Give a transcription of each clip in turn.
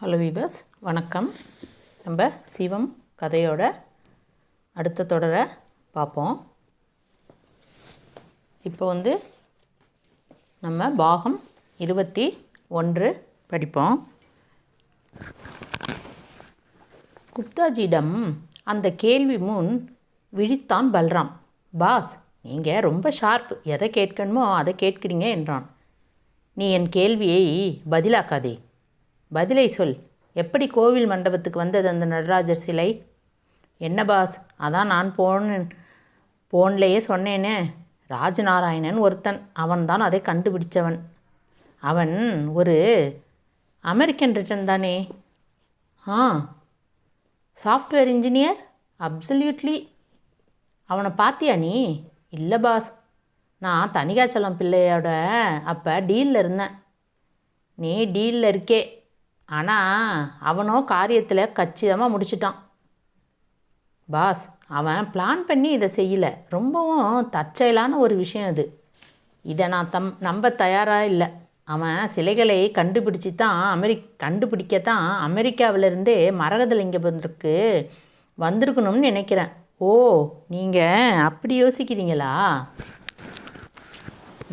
Hello வீபர்ஸ் வணக்கம். நம்ம சிவம் கதையோட அடுத்த தொடரை பார்ப்போம். இப்போ வந்து நம்ம பாகம் இருபத்தி ஒன்று படிப்போம். குப்தாஜியிடம் அந்த கேள்வி முன் விழித்தான் பல்ராம். பாஸ் நீங்கள் ரொம்ப ஷார்ப் எதை கேட்கணுமோ அதை கேட்கிறீங்க என்றான். நீ என் கேள்வியை பதிலாக்காதே. பதிலை சொல். எப்படி கோவில் மண்டபத்துக்கு வந்தது அந்த நடராஜர் சிலை? என்ன பாஸ்? அதான் நான் போன போன்லேயே சொன்னேனே. ராஜநாராயணன் ஒருத்தன். அவன்தான் அதை கண்டுபிடிச்சவன். அவன் ஒரு அமெரிக்கன் ரிட்டன் தானே? ஆ. Software engineer? அப்சல்யூட்லி. அவனை பார்த்தியா நீ? இல்லை பாஸ். நான் தனிகாச்சலம் பிள்ளையோட அப்போ டீலில் இருந்தேன். நீ டீலில் இருக்கே. ஆனால் அவனோ காரியத்தில் கச்சிதமாக முடிச்சிட்டான். பாஸ் அவன் பிளான் பண்ணி இதை செய்யலை. ரொம்பவும் தற்செயலான ஒரு விஷயம் அது இதை நான் தம் நம்ப தயாராக இல்லை. அவன் சிலைகளை கண்டுபிடிச்சி தான் அமெரிக் கண்டுபிடிக்கத்தான் அமெரிக்காவிலிருந்தே மரகதலிங்கபுரத்துக்கு வந்திருக்கணும்னு நினைக்கிறேன். ஓ நீங்கள் அப்படி யோசிக்கிறீங்களா?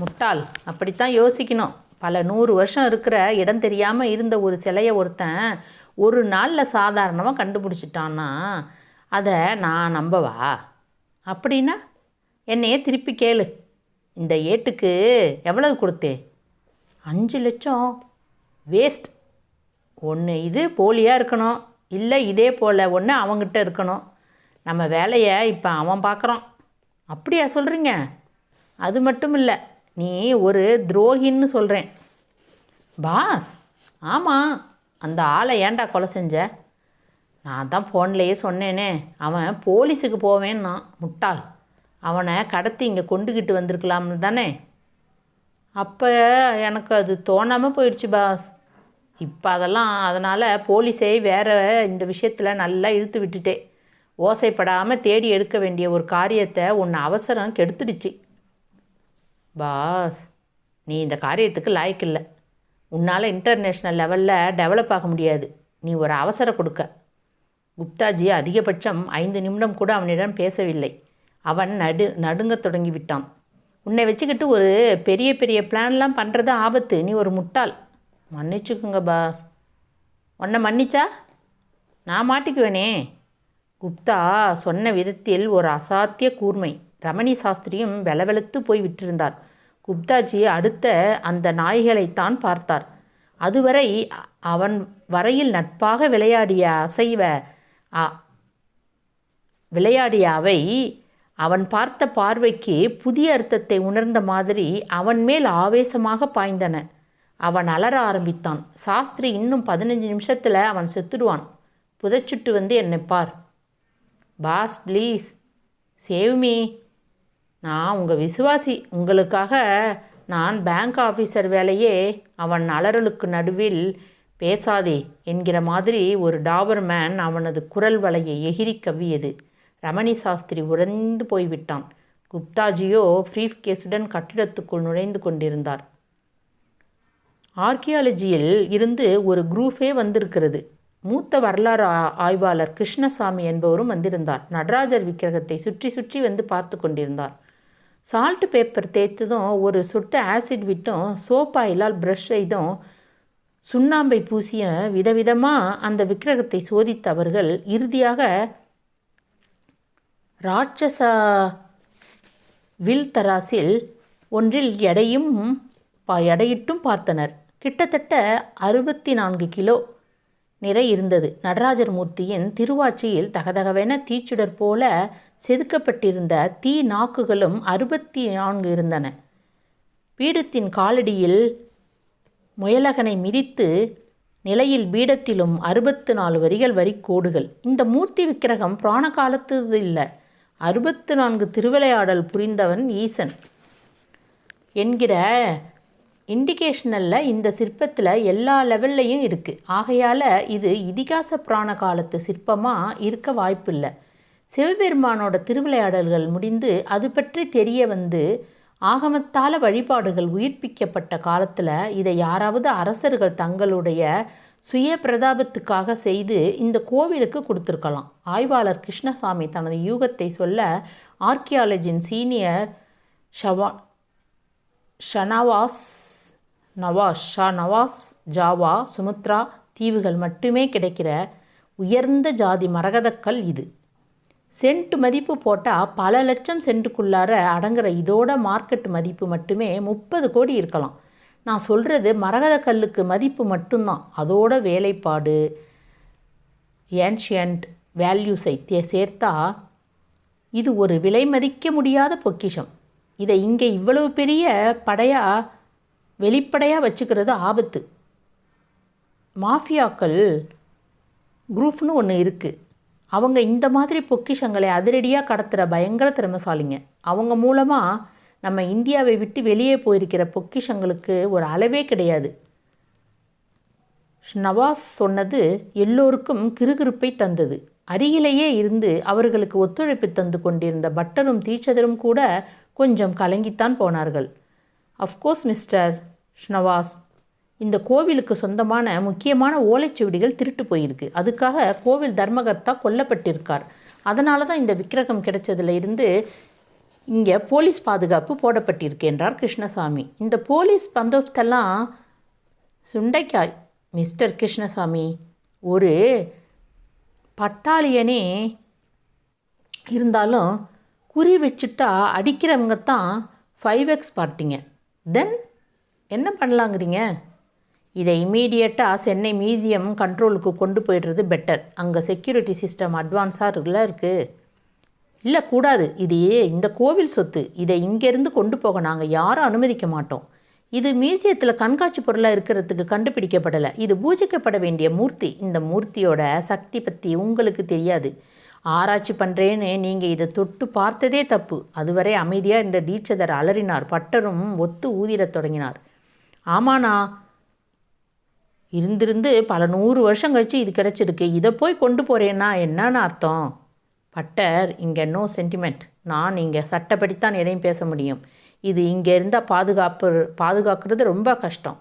முட்டாள் அப்படித்தான் யோசிக்கணும். பல நூறு வருஷம் இருக்கிற இடம் தெரியாமல் இருந்த ஒரு சிலையை ஒருத்தன் ஒரு நாளில் சாதாரணமாக கண்டுபிடிச்சிட்டான்னா அதை நான் நம்பவா? அப்படின்னா என்னையே திருப்பி கேளு. இந்த ஏட்டுக்கு எவ்வளவு கொடுத்தே? அஞ்சு லட்சம். வேஸ்ட். ஒன்று இது போலியாக இருக்கணும். இல்லை இதே போல் ஒன்று அவங்கிட்ட இருக்கணும். நம்ம வேலையை இப்போ அவன் பார்க்குறான் அப்படியா சொல்கிறீங்க அது மட்டும் இல்லை. நீ ஒரு துரோகின்னு சொல்கிறேன் பாஸ் ஆமாம் அந்த ஆளை ஏன்டா கொலை செஞ்ச? நான் தான் ஃபோன்லேயே சொன்னேனே அவன் போலீஸுக்கு போவேன்னா முட்டாள். அவனை கடத்தி இங்கே கொண்டுக்கிட்டு வந்திருக்கலாம்னு தானே? அப்போ எனக்கு அது தோணாமல் போயிடுச்சு பாஸ். இப்போ அதெல்லாம் அதனால் போலீஸே வேறு இந்த விஷயத்தில் நல்லா இழுத்து விட்டுட்டே. ஓசைப்படாமல் தேடி எடுக்க வேண்டிய ஒரு காரியத்தை ஒன்று அவசரம் கெடுத்துடுச்சு. பாஸ் நீ இந்த காரியத்துக்கு லாய்க்கு இல்லை. உன்னால் இன்டர்நேஷ்னல் லெவலில் டெவலப் ஆக முடியாது. நீ ஒரு அவசர கொடுக்க. குப்தாஜி அதிகபட்சம் ஐந்து நிமிடம் கூட அவனிடம் பேசவில்லை. அவன் நடு நடுங்க தொடங்கி விட்டான் உன்னை வச்சுக்கிட்டு ஒரு பெரிய பெரிய பிளான்லாம் பண்ணுறது ஆபத்து. நீ ஒரு முட்டாள். மன்னிச்சுக்குங்க பாஸ். உன்னை மன்னிச்சா? நான் மாட்டிக்குவேனே. குப்தா சொன்ன விதத்தில் ஒரு அசாத்திய கூர்மை. ரமணி சாஸ்திரியும் வெலவெலுத்து போய் விட்டிருந்தார். குப்தாஜி அடுத்த அந்த நாய்களைத்தான் பார்த்தார். அதுவரை அவன் வரையில் நட்பாக விளையாடிய அசைவ அ- விளையாடிய அவை அவன் பார்த்த பார்வைக்கு புதிய அர்த்தத்தை உணர்ந்த மாதிரி அவன் மேல் ஆவேசமாக பாய்ந்தன. அவன் அலற ஆரம்பித்தான். சாஸ்திரி இன்னும் பதினஞ்சு நிமிஷத்தில் அவன் செத்துடுவான். புதைச்சுட்டு வந்து என்னை பார். Boss please save me. நான் உங்கள் விசுவாசி உங்களுக்காக நான் பேங்க் ஆஃபீஸர் வேலையே அவன் அலறலுக்கு நடுவில் பேசாதே என்கிற மாதிரி ஒரு டாபர்மேன் அவனது குரல் வலையை எகிரி கவ்வியது. ரமணி சாஸ்திரி உறைந்து போய்விட்டான். குப்தாஜியோ ஃப்ரீஃப் கேஸுடன் கட்டிடத்துக்குள் நுழைந்து கொண்டிருந்தார். ஆர்கியாலஜியில் இருந்து ஒரு குரூஃபே வந்திருக்கிறது. மூத்த வரலாறு ஆய்வாளர் கிருஷ்ணசாமி என்பவரும் வந்திருந்தார். நடராஜர் விக்கிரகத்தை சுற்றி சுற்றி வந்து பார்த்து கொண்டிருந்தார். சால்ட் பேப்பர் தேய்த்ததும் ஒரு சொட்டு ஆசிட் விட்டும் சோப்பாயிலால் ப்ரஷ் செய்தும் சுண்ணாம்பை பூசிய விதவிதமாக அந்த விக்கிரகத்தை சோதித்த அவர்கள் இறுதியாக ராட்சச வில் தராசில் ஒன்றில் எடையும் பா எடையிட்டும் பார்த்தனர். கிட்டத்தட்ட அறுபத்தி நான்கு கிலோ நிறை இருந்தது. நடராஜர் மூர்த்தியின் திருவாச்சியில் தகதகவென தீச்சுடர் போல செதுக்கப்பட்டிருந்த தீ நாக்குகளும் அறுபத்தி நான்கு இருந்தன. பீடத்தின் காலடியில் முயலகனை மிதித்து நிலையில் பீடத்திலும் அறுபத்து நாலு வரிகள் வரி கோடுகள். இந்த மூர்த்தி விக்கிரகம் புராண காலத்து இல்லை. அறுபத்து நான்கு திருவிளையாடல் புரிந்தவன் ஈசன். என்கிற இண்டிகேஷனலில் இந்த சிற்பத்தில் எல்லா லெவல்லையும் இருக்குது ஆகையால் இது இதிகாச புராண காலத்து சிற்பமாக இருக்க வாய்ப்பில்லை. சிவபெருமானோட திருவிளையாடல்கள் முடிந்து அது பற்றி தெரிய வந்து ஆகமத்தால வழிபாடுகள் உயிர்ப்பிக்கப்பட்ட காலத்தில் இதை யாராவது அரசர்கள் தங்களுடைய சுய பிரதாபத்துக்காக செய்து இந்த கோவிலுக்கு கொடுத்துருக்கலாம். ஆய்வாளர் கிருஷ்ணசாமி தனது யூகத்தை சொல்ல ஆர்கியாலஜியின் சீனியர் ஷவா ஷனவாஸ் நவாஸ் ஷா நவாஸ் ஜாவா சுமுத்ரா தீவுகள் மட்டுமே கிடைக்கிற உயர்ந்த ஜாதி மரகதக்கல் இது. சென்ட் மதிப்பு போட்டால் பல லட்சம் சென்ட்டுக்குள்ளார அடங்குற இதோட மார்க்கெட் மதிப்பு மட்டுமே முப்பது கோடி இருக்கலாம். நான் சொல்கிறது மரகத கல்லுக்கு மதிப்பு மட்டும்தான். அதோட வேலைப்பாடு. ஏன்ஷியன்ட் வேல்யூஸை சேர்த்தா இது ஒரு விலை மதிக்க முடியாத பொக்கிஷம். இதை இங்கே இவ்வளவு பெரிய படையாக வெளிப்படையாக வச்சுக்கிறது ஆபத்து. மாஃபியாக்கள் குரூப்னு ஒன்று இருக்குது அவங்க இந்த மாதிரி பொக்கிஷங்களை அதிரடியாக கடத்துகிற பயங்கர திறமைசாலிங்க. அவங்க மூலமாக நம்ம இந்தியாவை விட்டு வெளியே போயிருக்கிற பொக்கிஷங்களுக்கு ஒரு அளவே கிடையாது. நவாஸ் சொன்னது எல்லோருக்கும் கிறுகிறுப்பை தந்தது. அருகிலேயே இருந்து அவர்களுக்கு ஒத்துழைப்பு தந்து கொண்டிருந்த பட்டரும் தீட்சதரும் கூட கொஞ்சம் கலங்கித்தான் போனார்கள். அஃப்கோர்ஸ் மிஸ்டர் ஷ்னவாஸ் இந்த கோவிலுக்கு சொந்தமான முக்கியமான ஓலைச்சுவடிகள் திருட்டு போயிருக்கு. அதுக்காக கோவில் தர்மகர்த்தா கொல்லப்பட்டிருக்கார். அதனால தான் இந்த விக்கிரகம் கிடைச்சதுல இருந்து இங்கே போலீஸ் பாதுகாப்பு போடப்பட்டிருக்கு என்றார் கிருஷ்ணசாமி. இந்த போலீஸ் பந்தோபஸ்தெல்லாம் சுண்டைக்காய் மிஸ்டர் கிருஷ்ணசாமி. ஒரு பட்டாளியனே இருந்தாலும் குறி வச்சுட்டா அடிக்கிறவங்க தான் ஃபைவ் எக்ஸ் பார்ட்டிங்க தென் என்ன பண்ணலாங்கிறீங்க? இதை இமீடியட்டாக சென்னை மியூசியம் கண்ட்ரோலுக்கு கொண்டு போயிடுறது பெட்டர் அங்கே செக்யூரிட்டி சிஸ்டம் அட்வான்ஸாக இருக்குல்ல இருக்குது இல்லை கூடாது. இது இந்த கோவில் சொத்து. இதை இங்கேருந்து கொண்டு போக நாங்கள் யாரும் அனுமதிக்க மாட்டோம். இது மியூசியத்தில் கண்காட்சி பொருளாக இருக்கிறதுக்கு கண்டுபிடிக்கப்படலை. இது பூஜிக்கப்பட வேண்டிய மூர்த்தி. இந்த மூர்த்தியோட சக்தி பற்றி உங்களுக்கு தெரியாது. ஆராய்ச்சி பண்ணுறேன்னு நீங்கள் இதை தொட்டு பார்த்ததே தப்பு. அதுவரை அமைதியாக இந்த தீட்சதர் அலறினார். பட்டரும் ஒத்து ஊதிடத் தொடங்கினார். ஆமாண்ணா இருந்திருந்து பல நூறு வருஷம் கழிச்சு இது கிடச்சிருக்கு. இதை போய் கொண்டு போகிறேன்னா என்னன்னு அர்த்தம்? பட்டர் இங்கே நோ சென்டிமெண்ட் நான் இங்கே சட்டப்படித்தான் எதையும் பேச முடியும். இது இங்கே இருந்தால் பாதுகாப்பு பாதுகாக்கிறது ரொம்ப கஷ்டம்.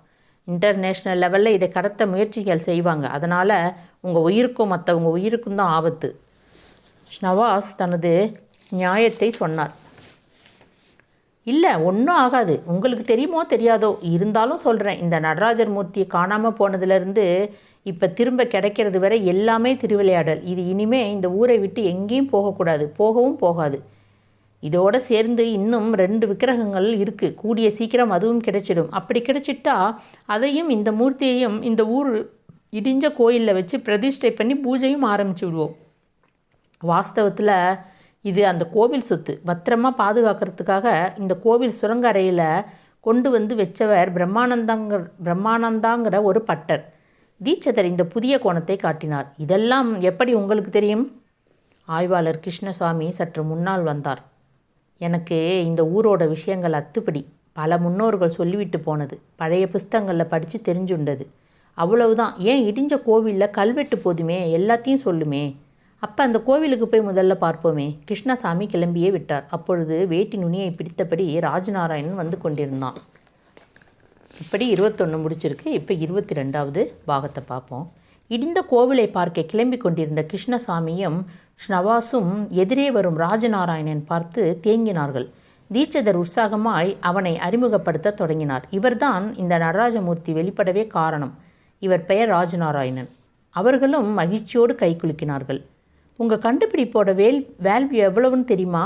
இன்டர்நேஷ்னல் லெவலில் இதை கடத்த முயற்சிகள் செய்வாங்க. அதனால் உங்கள் உயிருக்கும் மற்றவங்க உயிருக்கும் தான் ஆபத்து. ஷ்னவாஸ் தனது நியாயத்தை சொன்னார். இல்லை ஒன்றும் ஆகாது. உங்களுக்கு தெரியுமோ தெரியாதோ இருந்தாலும் சொல்கிறேன் இந்த நடராஜர் மூர்த்தியை காணாமல் போனதுலேருந்து இப்போ திரும்ப கிடைக்கிறது வரை எல்லாமே திருவிளையாடல். இது இனிமே இந்த ஊரை விட்டு எங்கேயும் போகக்கூடாது. போகவும் போகாது. இதோடு சேர்ந்து இன்னும் ரெண்டு விக்கிரகங்கள் இருக்குது கூடிய சீக்கிரம் அதுவும் கிடைச்சிடும். அப்படி கிடைச்சிட்டா அதையும் இந்த மூர்த்தியையும் இந்த ஊர் இடிஞ்ச கோயிலில் வச்சு பிரதிஷ்டை பண்ணி பூஜையும் ஆரம்பிச்சு விடுவோம். வாஸ்தவத்தில் இது அந்த கோவில் சொத்து. பத்திரமா பாதுகாக்கிறதுக்காக இந்த கோவில் சுரங்க அறையில் கொண்டு வந்து வச்சவர் பிரம்மானந்தாங்க பிரம்மானந்தாங்கிற ஒரு பட்டர். தீட்சதர் இந்த புதிய கோணத்தை காட்டினார். இதெல்லாம் எப்படி உங்களுக்கு தெரியும்? ஆய்வாளர் கிருஷ்ணசாமி சற்று முன்னால் வந்தார். எனக்கு இந்த ஊரோட விஷயங்கள் அத்துப்படி. பல முன்னோர்கள் சொல்லிவிட்டு போனது. பழைய புஸ்தகங்களில் படித்து தெரிஞ்சுண்டது. அவ்வளவுதான். ஏன் இடிஞ்ச கோவிலில் கல்வெட்டு போதுமே? எல்லாத்தையும் சொல்லுமே. அப்போ அந்த கோவிலுக்கு போய் முதல்ல பார்ப்போமே. கிருஷ்ணசாமி கிளம்பியே விட்டார். அப்பொழுது வேட்டி நுனியை பிடித்தபடி ராஜநாராயணன் வந்து கொண்டிருந்தான். இப்படி இருபத்தொன்று முடிச்சிருக்கு. இப்போ இருபத்தி ரெண்டாவது பாகத்தை பார்ப்போம். இடிந்த கோவிலை பார்க்க கிளம்பி கொண்டிருந்த கிருஷ்ணசாமியும் ஷ்னவாசும் எதிரே வரும் ராஜநாராயணன் பார்த்து தேங்கினார்கள். தீட்சதர் உற்சாகமாய் அவனை அறிமுகப்படுத்த தொடங்கினார். இவர்தான் இந்த நடராஜமூர்த்தி வெளிப்படவே காரணம். இவர் பெயர் ராஜநாராயணன். அவர்களும் மகிழ்ச்சியோடு கைகுலுக்கினார்கள் உங்கள் கண்டுபிடிப்போட வேல் வேல்யூ எவ்வளவுன்னு தெரியுமா?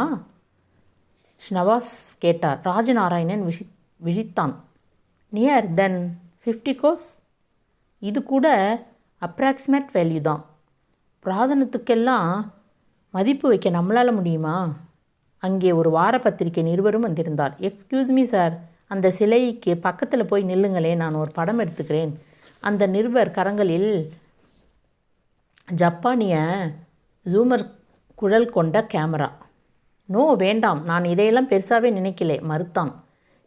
ஷ்னவாஸ் கேட்டார். ராஜநாராயணன் விஷி விழித்தான். நியர் தென் ஃபிஃப்டி கோஸ் இது கூட அப்ராக்சிமேட் வேல்யூ தான். பிராதனத்துக்கெல்லாம் மதிப்பு வைக்க நம்மளால் முடியுமா? அங்கே ஒரு வார பத்திரிகை நிருபரும் வந்திருந்தார். எக்ஸ்கியூஸ் மீ சார் அந்த சிலைக்கு பக்கத்தில் போய் நில்லுங்களேன் நான் ஒரு படம் எடுத்துக்கிறேன். அந்த நிருபர் கரங்களில் ஜப்பானிய ஜூமர் குழல் கொண்ட கேமரா நோ வேண்டாம். நான் இதையெல்லாம் பெருசாகவே நினைக்கலே. மறுத்தான்.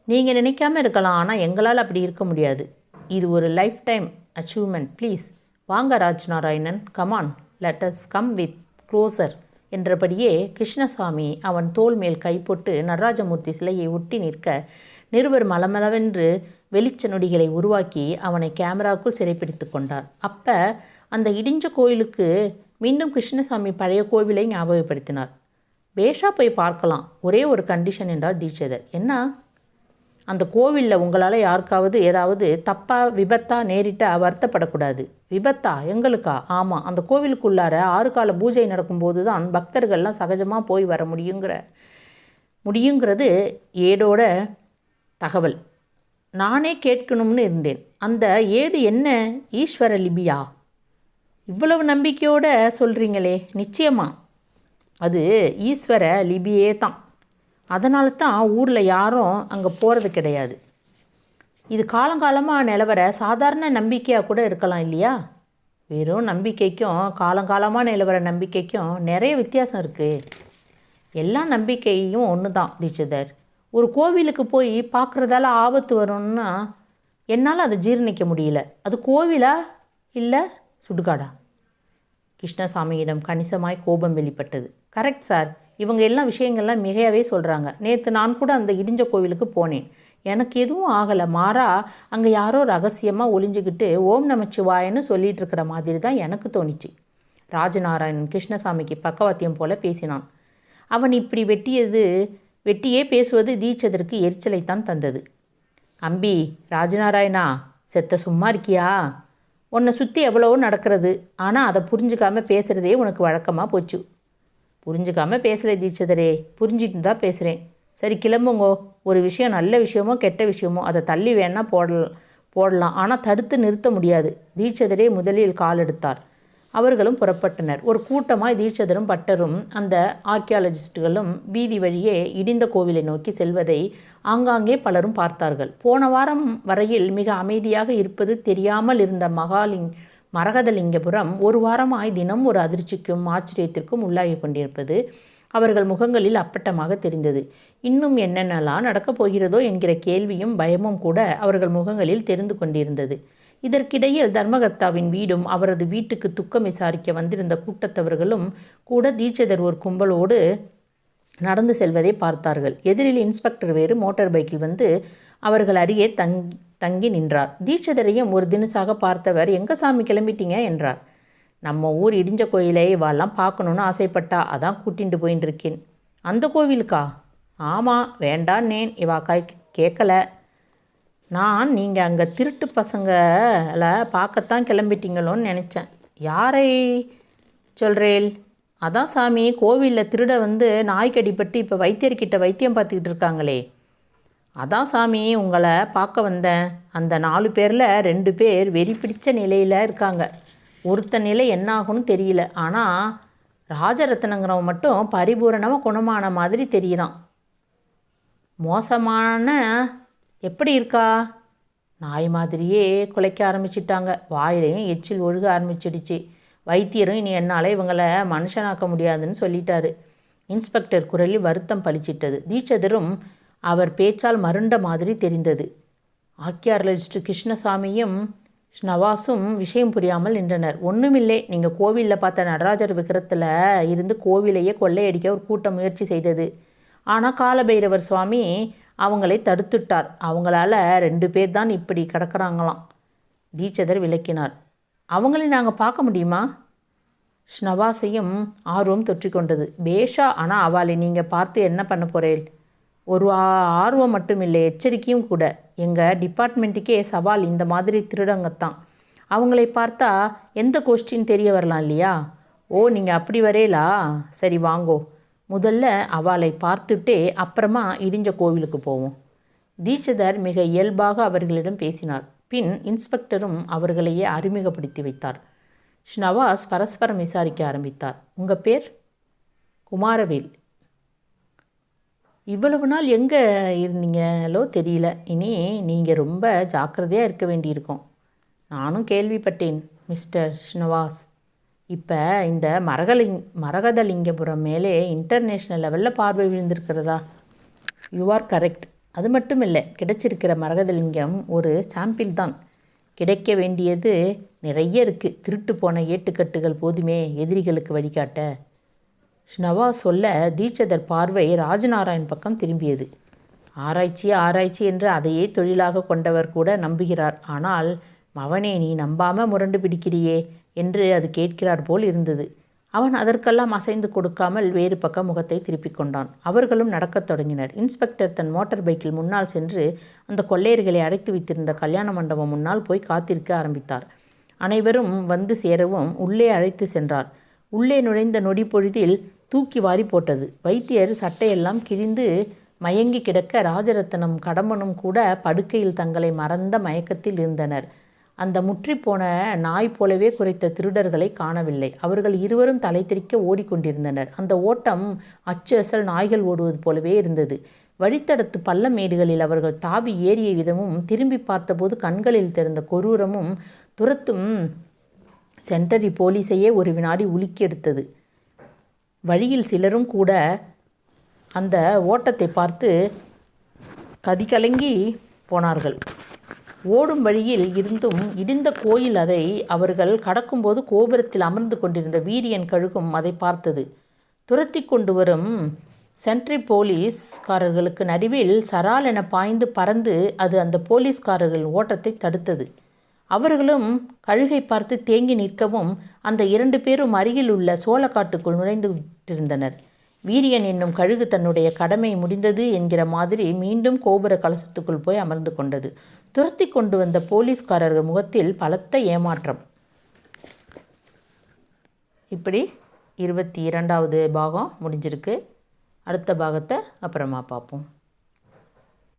நீங்கள் நினைக்காம இருக்கலாம். ஆனால் எங்களால் அப்படி இருக்க முடியாது. இது ஒரு லைஃப் டைம் அச்சீவ்மெண்ட் ப்ளீஸ் வாங்க Raj Narayanan come on let's come with closer என்றபடியே Krishnasamy அவன் தோல் மேல் கைப்பொட்டு நடராஜமூர்த்தி சிலையை ஒட்டி நிற்க நிருபர் மலமளவென்று வெளிச்ச நொடிகளை உருவாக்கி அவனை கேமராக்குள் சிறைப்பிடித்து கொண்டார். அப்போ அந்த இடிஞ்ச கோயிலுக்கு மீண்டும் கிருஷ்ணசாமி பழைய கோவிலை ஞாபகப்படுத்தினார். பேஷா போய் பார்க்கலாம். ஒரே ஒரு கண்டிஷன் என்றார் தீட்சிதர். என்ன? அந்த கோவிலில் உங்களால் யாருக்காவது ஏதாவது தப்பாக விபத்தாக நேரிட்டால் வருத்தப்படக்கூடாது. விபத்தா? எங்களுக்கா? ஆமாம் அந்த கோவிலுக்குள்ளார ஆறு கால பூஜை நடக்கும்போது தான் பக்தர்கள்லாம் சகஜமாக போய் வர முடியுங்கிற முடியுங்கிறது ஏடோட தகவல். நானே கேட்கணும்னு இருந்தேன். அந்த ஏடு என்ன? ஈஸ்வர லிபியா? இவ்வளவு நம்பிக்கையோட சொல்கிறீங்களே நிச்சயமா. அது ஈஸ்வர லிபியே தான். அதனால தான் ஊரில் யாரும் அங்கே போகிறது கிடையாது. இது காலங்காலமாக நிலவர சாதாரண நம்பிக்கையாக கூட இருக்கலாம் இல்லையா? வெறும் நம்பிக்கைக்கும் காலங்காலமாக நிலவர நம்பிக்கைக்கும் நிறைய வித்தியாசம் இருக்குது எல்லா நம்பிக்கையும் ஒன்று தான் தீட்சிதர். ஒரு கோவிலுக்கு போய் பார்க்குறதால ஆபத்து வரும்னா என்னால் அதை ஜீரணிக்க முடியல. அது கோவிலா இல்லை சுடுகாடா. கிருஷ்ணசாமியிடம் கணிசமாய் கோபம் வெளிப்பட்டது. Correct sir. இவங்க எல்லா விஷயங்கள்லாம் மிகையாவே சொல்கிறாங்க நேற்று நான் கூட அந்த இடிஞ்ச கோவிலுக்கு போனேன். எனக்கு எதுவும் ஆகலை. மாறா அங்கே யாரோ ரகசியமாக ஒளிஞ்சுக்கிட்டு ஓம் நமச்சிவாயன்னு சொல்லிட்டு இருக்கிற மாதிரி தான் எனக்கு தோணிச்சு. ராஜநாராயணன் கிருஷ்ணசாமிக்கு பக்கவாத்தியம் போல பேசினான். அவன் இப்படி வெட்டியது வெட்டியே பேசுவது தீட்சதற்கு எரிச்சலைத்தான் தந்தது. அம்பி ராஜநாராயணா செத்த சும்மா இருக்கியா? உன்னை சுற்றி எவ்வளவோ நடக்கிறது. ஆனால் அதை புரிஞ்சுக்காம பேசுகிறதே உனக்கு வழக்கமாக போச்சு. புரிஞ்சுக்காமல் பேசலை தீட்சிதரே. புரிஞ்சிட்டு தான் பேசுகிறேன் சரி கிளம்புங்கோ. ஒரு விஷயம் நல்ல விஷயமோ கெட்ட விஷயமோ அதை தள்ளி வேணால் போடலாம் போடலாம். ஆனால் தடுத்து நிறுத்த முடியாது. தீட்சிதரே முதலில் கால் எடுத்தார். அவர்களும் புறப்பட்டனர். ஒரு கூட்டமாய் தீட்சதரும் பட்டரும் அந்த ஆர்கியாலஜிஸ்டுகளும் வீதி வழியே இடிந்த கோவிலை நோக்கி செல்வதை ஆங்காங்கே பலரும் பார்த்தார்கள். போன வாரம் வரையில் மிக அமைதியாக இருப்பது தெரியாமல் இருந்த மகாலிங் மரகதலிங்கபுரம் ஒரு வாரமாய் தினம் ஒரு அதிர்ச்சிக்கும் ஆச்சரியத்திற்கும் உள்ளாகி கொண்டிருப்பது அவர்கள் முகங்களில் அப்பட்டமாக தெரிந்தது. இன்னும் என்னென்னலாம் நடக்கப் போகிறதோ என்கிற கேள்வியும் பயமும் கூட அவர்கள் முகங்களில் தெரிந்து கொண்டிருந்தது. இதற்கிடையில் தர்மகர்த்தாவின் வீடும் அவரது வீட்டுக்கு துக்கம் விசாரிக்க வந்திருந்த கூட்டத்தவர்களும் கூட தீட்சிதர் ஒரு கும்பலோடு நடந்து செல்வதை பார்த்தார்கள். எதிரில் இன்ஸ்பெக்டர் வேறு மோட்டார் பைக்கில் வந்து அவர்கள் அருகே தங்கி தங்கி நின்றார். தீட்சிதரையும் ஒரு தினசாக பார்த்தவர் எங்க சாமி கிளம்பிட்டீங்க? என்றார். நம்ம ஊர் இடிஞ்ச கோயிலை இவாள்லாம் பார்க்கணுன்னு ஆசைப்பட்டா அதான் கூட்டிட்டு போயின்னு இருக்கேன் அந்த கோவிலுக்கா? ஆமாம் வேண்டான்னேன். இவா கை கேட்கல நான் நீங்கள் அங்கே திருட்டு பசங்களை பார்க்கத்தான் கிளம்பிட்டீங்களோன்னு நினச்சேன். யாரை சொல்கிறேல் அதான் சாமி கோவிலில் திருட வந்து நாய்க்கடிப்பட்டு இப்போ வைத்தியர்கிட்ட வைத்தியம் பார்த்துக்கிட்டு இருக்காங்களே. அதான் சாமி உங்களை பார்க்க வந்தேன். அந்த நாலு பேரில் ரெண்டு பேர் வெறி பிடித்த நிலையில் இருக்காங்க. ஒருத்த நிலை என்ன ஆகும்னு தெரியல. ஆனால் ராஜரத்னங்கிறவன் மட்டும் பரிபூரணமாக குணமான மாதிரி தெரிகிறான் மோசமான எப்படி இருக்கா? நாய் மாதிரியே குலைக்க ஆரம்பிச்சிட்டாங்க. வாயிலையும் எச்சில் ஒழுக ஆரம்பிச்சிடுச்சு. வைத்தியரும் இனி என்னால் இவங்களை மனுஷனாக்க முடியாதுன்னு சொல்லிட்டாரு. இன்ஸ்பெக்டர் குரலில் வருத்தம் பளிச்சிட்டது தீட்சதரும் அவர் பேச்சால் மருண்ட மாதிரி தெரிந்தது. ஆக்கியார்லிஸ்ட் கிருஷ்ணசாமியும் நவாஸும் விஷயம் புரியாமல் நின்றனர். ஒன்றுமில்லை நீங்கள் கோவிலில் பார்த்த நடராஜர் விக்கிரத்தில் இருந்து கோவிலையே கொள்ளையடிக்க ஒரு கூட்டம் முயற்சி செய்தது. ஆனால் காலபைரவர் சுவாமி அவங்களை தடுத்துட்டார். அவங்களால ரெண்டு பேர் தான் இப்படி கிடக்கிறாங்களாம். தீட்சதர் விளக்கினார். அவங்களை நாங்கள் பார்க்க முடியுமா? ஸ்னவாசையும் ஆர்வம் தொற்றிக்கொண்டது பேஷா ஆனால் அவளை நீங்கள் பார்த்து என்ன பண்ண போகிறேன் ஒரு ஆ- ஆர்வம் மட்டும் இல்லை எச்சரிக்கையும் கூட. எங்கள் டிபார்ட்மெண்ட்டுக்கே சவால் இந்த மாதிரி திருடங்கத்தான். அவங்களை பார்த்தா எந்த கொஸ்டின் தெரிய வரலாம் இல்லையா? ஓ நீங்கள் அப்படி வரையலா? சரி வாங்கோ. முதல்ல அவளை பார்த்துட்டே அப்புறமா இடிஞ்ச கோவிலுக்கு போவோம். தீட்சிதர் மிக இயல்பாக அவர்களிடம் பேசினார். பின் இன்ஸ்பெக்டரும் அவர்களையே அறிமுகப்படுத்தி வைத்தார். ஷ்னவாஸ் பரஸ்பரம் விசாரிக்க ஆரம்பித்தார். உங்கள் பேர்? குமாரவேல். இவ்வளவு நாள் எங்கே இருந்தீங்களோ தெரியல. இனி நீங்கள் ரொம்ப ஜாக்கிரதையாக இருக்க வேண்டியிருக்கும். நானும் கேள்விப்பட்டேன் மிஸ்டர் ஷ்னவாஸ் இப்போ இந்த மரகலிங் மரகதலிங்கபுரம் மேலே இன்டர்நேஷ்னல் லெவலில் பார்வை விழுந்திருக்கிறதா? யூ ஆர் கரெக்ட் அது மட்டும் இல்லை கிடைச்சிருக்கிற மரகதலிங்கம் ஒரு சாம்பிள் தான். கிடைக்க வேண்டியது நிறைய இருக்குது திருட்டு போன ஏட்டுக்கட்டுகள் போதுமே எதிரிகளுக்கு வழிகாட்ட. ஷ்னவா சொல்ல தீட்சதர் பார்வை ராஜநாராயண் பக்கம் திரும்பியது. ஆராய்ச்சி ஆராய்ச்சி என்று அதையே தொழிலாக கொண்டவர் கூட நம்புகிறார். ஆனால் மவனே நீ நம்பாமல் முரண்டு பிடிக்கிறியே. என்று அது கேட்கிறார் போல் இருந்தது. அவன் அதற்கெல்லாம் அசைந்து கொடுக்காமல் வேறு பக்கம் முகத்தை திருப்பிக் கொண்டான். அவர்களும் நடக்கத் தொடங்கினர். இன்ஸ்பெக்டர் தன் மோட்டார் பைக்கில் முன்னால் சென்று அந்த கொள்ளையர்களை அடைத்து வைத்திருந்த கல்யாண மண்டபம் முன்னால் போய் காத்திருக்க ஆரம்பித்தார். அனைவரும் வந்து சேரவும் உள்ளே அழைத்து சென்றார். உள்ளே நுழைந்த நொடி பொழுதில் தூக்கி வாரி போட்டது. வைத்தியர் சட்டையெல்லாம் கிழிந்து மயங்கி கிடக்க ராஜரத்னம் கடம்பனும் கூட படுக்கையில் தங்களை மறந்த மயக்கத்தில் இருந்தனர். அந்த முற்றிப்போன நாய் போலவே குறைத்த திருடர்களை காணவில்லை. அவர்கள் இருவரும் தலை தெறிக்க ஓடிக்கொண்டிருந்தனர். அந்த ஓட்டம் அச்சு அசல் நாய்கள் ஓடுவது போலவே இருந்தது. வழித்தடத்து பள்ள மேடுகளில் அவர்கள் தாவி ஏறிய விதமும் திரும்பி பார்த்தபோது கண்களில் திறந்த கொரூரமும் துரத்தும் சென்டரி போலீஸையே ஒரு வினாடி உலுக்கி எடுத்தது. வழியில் சிலரும் கூட அந்த ஓட்டத்தை பார்த்து கதிகலங்கி போனார்கள். ஓடும் வழியில் இருந்தும் இடிந்த கோயில் அதை அவர்கள் கடக்கும்போது கோபுரத்தில் அமர்ந்து கொண்டிருந்த வீரியன் கழுகும் அதை பார்த்தது. துரத்தி கொண்டு வரும் சென்ட்ரி போலீஸ்காரர்களுக்கு நடுவில் சரால் என பாய்ந்து பறந்து அது அந்த போலீஸ்காரர்கள் ஓட்டத்தை தடுத்தது. அவர்களும் கழுகை பார்த்து தேங்கி நிற்கவும் அந்த இரண்டு பேரும் அருகில் உள்ள சோளக்காட்டுக்குள் நுழைந்து விட்டிருந்தனர். வீரியன் என்னும் கழுகு தன்னுடைய கடமை முடிந்தது என்கிற மாதிரி மீண்டும் கோபுர கலசத்துக்குள் போய் அமர்ந்து கொண்டது. துரத்தி கொண்டு வந்த போலீஸ்காரர்கள் முகத்தில் பலத்த ஏமாற்றம். இப்படி இருபத்தி இரண்டாவது பாகம் முடிஞ்சிருக்கு. அடுத்த பாகத்தை அப்புறமா பார்ப்போம்.